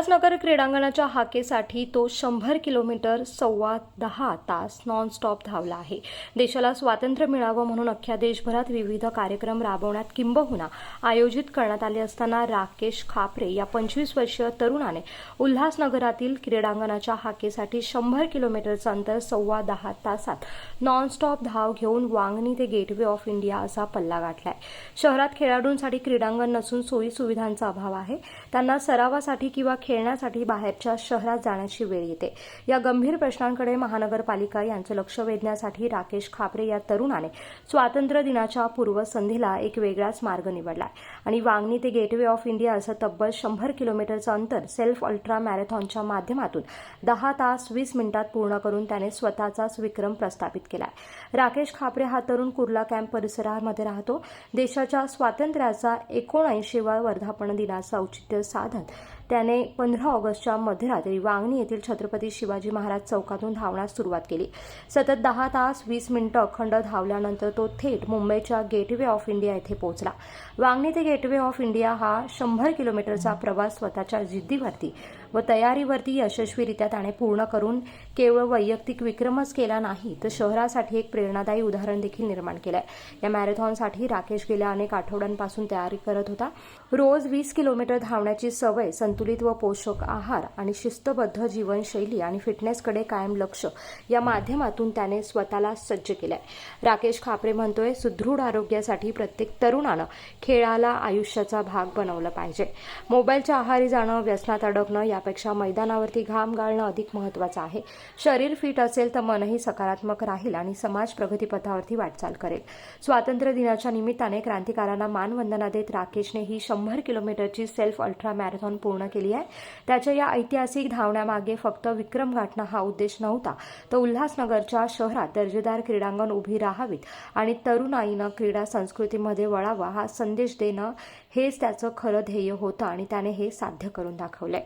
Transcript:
उल्हासनगर क्रीडांगणाच्या हाकेसाठी तो शंभर किलोमीटर सव्वा दहा तास नॉनस्टॉप धावला आहे. देशाला स्वातंत्र्य मिळावं म्हणून अख्ख्या देशभरात विविध कार्यक्रम राबवण्यात किंबहुना आयोजित करण्यात आले असताना राकेश खापरे या पंचवीस वर्षीय तरुणाने उल्हासनगरातील क्रीडांगणाच्या हाकेसाठी शंभर किलोमीटरचं अंतर सव्वा दहा तासात नॉनस्टॉप धाव घेऊन वांगणी ते गेटवे ऑफ इंडिया असा पल्ला गाठलाय. शहरात खेळाडूंसाठी क्रीडांगण नसून सोयी सुविधांचा अभाव आहे. त्यांना सरावासाठी किंवा खेळण्यासाठी बाहेरच्या शहरात जाण्याची वेळ येते. या गंभीर प्रश्नांकडे महानगरपालिका यांचं लक्ष वेधण्यासाठी राकेश खापरे या तरुणाने स्वातंत्र्य दिनाच्या पूर्वसंध्येला एक वेगळाच मार्ग निवडला आणि वांगणी ते गेटवे ऑफ इंडिया असं तब्बल शंभर किलोमीटरचं अंतर सेल्फ अल्ट्रा मॅरेथॉनच्या माध्यमातून दहा तास वीस मिनिटात पूर्ण करून त्याने स्वतःचाच विक्रम प्रस्थापित केलाय राकेश खापरे हा तरुण कुर्ला कॅम्प परिसरामध्ये राहतो. देशाच्या स्वातंत्र्याचा एकोणऐंशीवा वर्धापन दिनाचं औचित्य साधत त्याने पंधरा ऑगस्टच्या मध्यरात्री वांगणी येथील छत्रपती शिवाजी महाराज चौकातून धावण्यास सुरुवात केली. सतत दहा तास वीस मिनिटं अखंड धावल्यानंतर तो थेट मुंबईच्या गेटवे ऑफ इंडिया येथे पोहोचला. वांगणी ते गेटवे ऑफ इंडिया हा शंभर किलोमीटरचा प्रवास स्वतःच्या जिद्दीवरती व तयारीवरती यशस्वीरित्या त्याने पूर्ण करून केवळ वैयक्तिक विक्रमच केला नाही तर शहरासाठी एक प्रेरणादायी उदाहरण देखील निर्माण केलंय. या मॅरेथॉनसाठी राकेश गेल्या अनेक आठवड्यांपासून तयारी करत होता. रोज वीस किलोमीटर धावण्याची सवय संतुलित व पोषक आहार आणि शिस्तबद्ध जीवनशैली आणि फिटनेसकडे कायम लक्ष या माध्यमातून त्याने स्वतःला सज्ज केलंय. राकेश खापरे म्हणतोय सुदृढ आरोग्यासाठी प्रत्येक तरुणानं खेळाला आयुष्याचा भाग बनवलं पाहिजे. मोबाईलच्या आहारी जाणं व्यसनात अडकणं यापेक्षा मैदानावरती घाम गाळणं अधिक महत्वाचं आहे. शरीर फिट असेल तर मनही सकारात्मक राहील आणि समाज प्रगतीपथावरती वाटचाल करेल. स्वातंत्र्य दिनाच्या निमित्ताने क्रांतिकारांना मानवंदना देत राकेशने ही शंभर किलोमीटरची सेल्फ अल्ट्रा मॅरेथॉन पूर्ण केली आहे. त्याच्या या ऐतिहासिक धावण्यामागे फक्त विक्रम गाठणं हा उद्देश नव्हता. तर उल्हासनगरच्या शहरात दर्जेदार क्रीडांगण उभी राहावीत आणि तरुणाईनं क्रीडा संस्कृतीमध्ये वळावा हा संदेश देणं हेच त्याचं खरं ध्येय होतं आणि त्याने हे साध्य करून दाखवलंय.